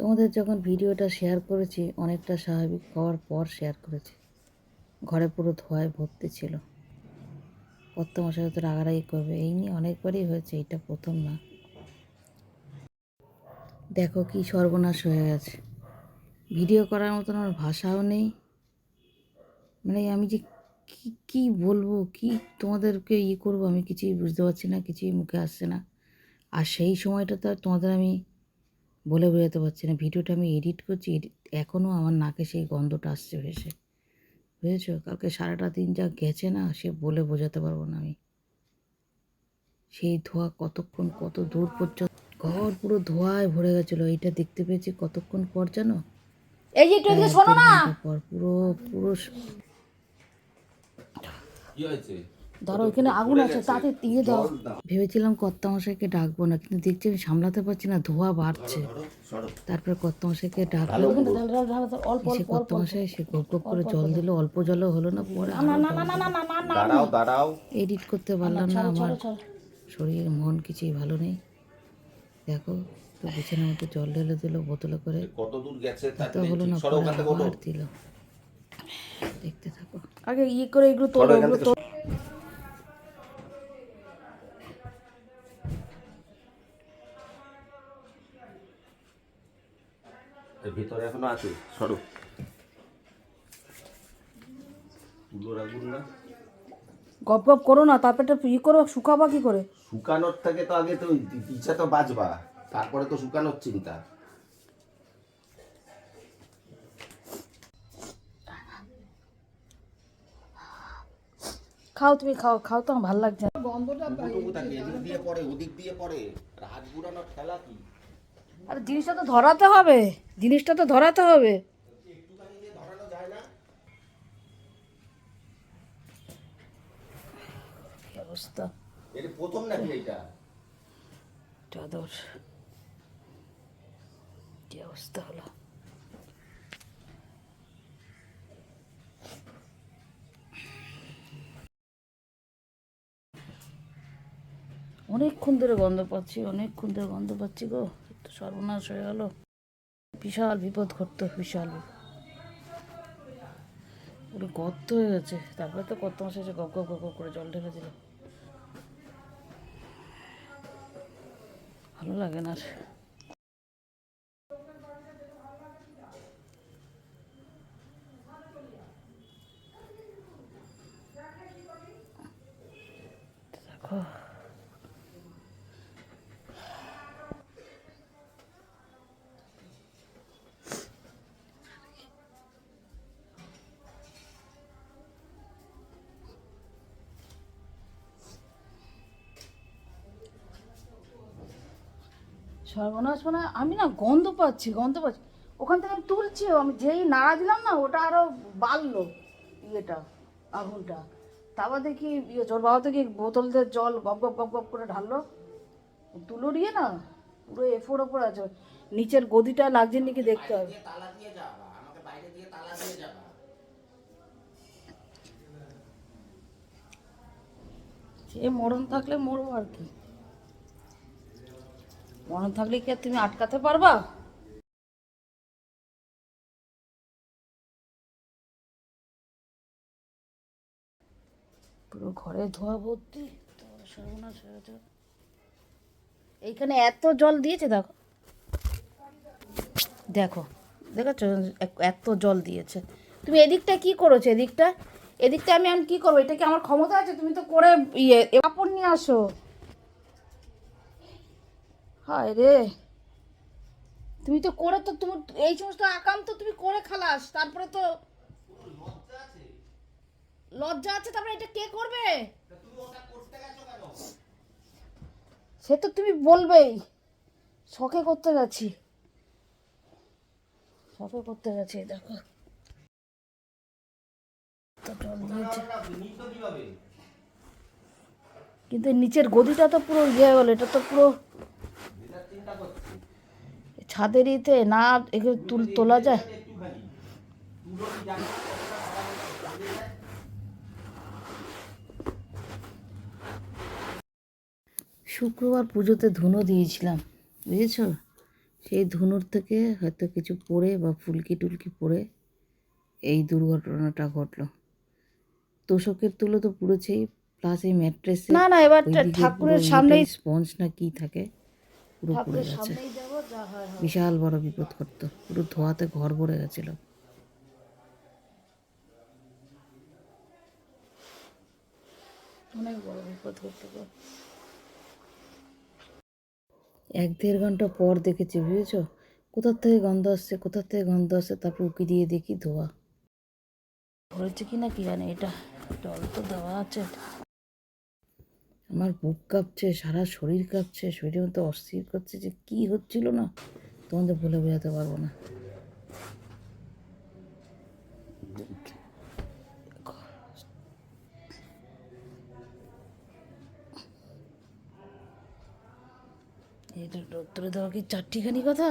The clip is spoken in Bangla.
তোমাদের যখন ভিডিওটা শেয়ার করেছি, অনেকটা স্বাভাবিক হওয়ার পর শেয়ার করেছি। ঘরে পুরো ধোঁয়ায় ভর্তি ছিল। কত মশাই হয়তো রাগারাগি করবে। এই নিয়ে অনেকবারই হয়েছে, এটা প্রথম না। দেখো কি সর্বনাশ হয়ে গেছে। ভিডিও করার মতন আমার ভাষাও নেই। মানে আমি যে কি, কী বলব, কি তোমাদেরকে ই করব আমি কিছুই বুঝতে পারছি না, কিছুই মুখে আসছে না। আর সেই সময়টা তো তোমাদের আমি বলে বোঝাতে পারছি না। ভিডিওটা আমি এডিট করছি এখনও আমার নাকে সেই গন্ধটা আসছে ভেসে। বুঝেছ? কালকে সারাটা দিন যা গেছে না সে বলে বোঝাতে পারব না আমি। সেই ধোঁয়া কতক্ষণ কত দূর পর্যন্ত ঘর পুরো ধোঁয়ায় ভরে গেছিল। এইটা দেখতে পেয়েছি কতক্ষণ পর জানো? এই যে একটু শোনো না! পর পুরো পুরো কি হয়েছে? ধরো এখানে আগুন আছে তাতে দিয়ে দাও। ভেবেছিলাম কর্তামশাইকে ডাকবো না কিন্তু দেখছি আমি সামলাতে পারছি না ধোয়া বাড়ছে। তারপরে কর্তামশাইকে ডাকলো সে কর্তামশাই সে গপ গপ করে জল দিল অল্প জলও হলো না পরে এডিট করতে পারলাম না আমার শরীর মন কিছুই ভালো নেই। দেখো তো বিছানার মতো জল ঢেলে দিল বোতলে করে। কত দূর গেছে তো হলো না দিল। দেখতে থাকো। আগে ইয়ে করে এগুলো তোলো এগুলো ভিতরে এখনও আছে। সরো। তুলো রাখুন না গপ গপ করো না তারপর ইয়ে করো শুকাবা কি করে? শুকানোর থেকে তো আগে তো পিছা তো বাজবা তারপরে তো শুকানোর চিন্তা। খাও তুমি খাও খাও তো আমার ভালো লাগছে এদিক দিয়ে পড়ে ওদিক দিয়ে পড়ে। হাত বুড়ানোর খেলা কি? আরে জিনিসটা তো ধরাতে হবে। জিনিসটা তো ধরাতে হবে। কি অবস্থা? প্রথম নাকি এইটা? চাদর কি অবস্থা হলো? অনেকক্ষণ ধরে গন্ধ পাচ্ছি অনেকক্ষণ ধরে গন্ধ পাচ্ছি গো। তো সর্বনাশ হয়ে গেল বিশাল বিপদ ঘটতো, বিশাল। পুরো গর্ত হয়ে গেছে তারপরে তো কত মাসে এসে গপ গপ গপ করে জল ঢেলে দিল ভালো লাগে না আর। সর্বনাশ মানে আমি না গন্ধ পাচ্ছি গন্ধ পাচ্ছি। ওখান থেকে আমি তুলছি আমি যেই নাড়া দিলাম না ওটা আরও বাড়লো ইয়েটা আগুনটা। তারপর দেখি ইয়ে তোর বাবা থেকে বোতল দিয়ে জল গপ গপ গপ গপ করে ঢাললো। তুলো দিয়ে না পুরো এফোর ওপর আছে। নিচের গদিটা লাগছে নাকি দেখতে হবে? সে মরণ থাকলে মরবো আর কি। মরণ থাকলে কি তুমি আটকাতে পারবা? পুরো ঘরে ধোয়া ভর্তি। এইখানে এত জল দিয়েছে, দেখো। দেখো, দেখেছ? এত জল দিয়েছে। তুমি এদিকটা কি করেছ? এদিকটা এদিকটা আমি আমি কি করব? এটা কি আমার ক্ষমতা আছে? তুমি তো করে ইয়ে কাপড় নিয়ে আসো। হায় রে। তুমি তো করে তো তুমি এই সমস্ত আকাম তো তুমি করে খালাস, তারপরে তো লজ্জা আছে, তারপরে এটা কে করবে? সে তো তুমি বলবেই, শখে করতে গেছি শখে করতে গেছি দেখো। কিন্তু নিচের গদিটা তো পুরো ইয়ে হয়ে গেল, এটা তো পুরো ছাদের ইতে না এগুলো তুল তোলা যায়? শুক্রবার পুজোতে ধুনো দিয়েছিলাম বুঝেছ? সেই ধুনুর থেকে হয়তো কিছু পড়ে বা ফুলকি টুলকি পড়ে এই দুর্ঘটনাটা ঘটলো। তোষকের তুলো তো পুড়েছেই প্লাস এই ম্যাট্রেস না না এবার ঠাকুরের সামনেই স্পঞ্জ না কি থাকে? পুরো পুড়ে গেছে। বিশাল বড় বিপদ করতো পুরো ধোয়াতে ঘর ভরে গেছিল। অনেক বড় বিপদ করতে এক দেড় ঘণ্টা পর দেখেছি বুঝেছ? কোথার থেকে গন্ধ আসছে কোথার থেকে গন্ধ আসছে তারপর উকি দিয়ে দেখি ধোয়া। ধরেছে কি না কি জানে এটা জল তো দেওয়া আছে। আমার বুক কাঁপছে, সারা শরীর কাঁপছে, শরীরের মধ্যে অস্থির করছে যে কি হচ্ছিল না? তোমাদের বলে বোঝাতে পারব না। এটা রোদ্দুরে দেওয়া কি চারটিখানি কথা?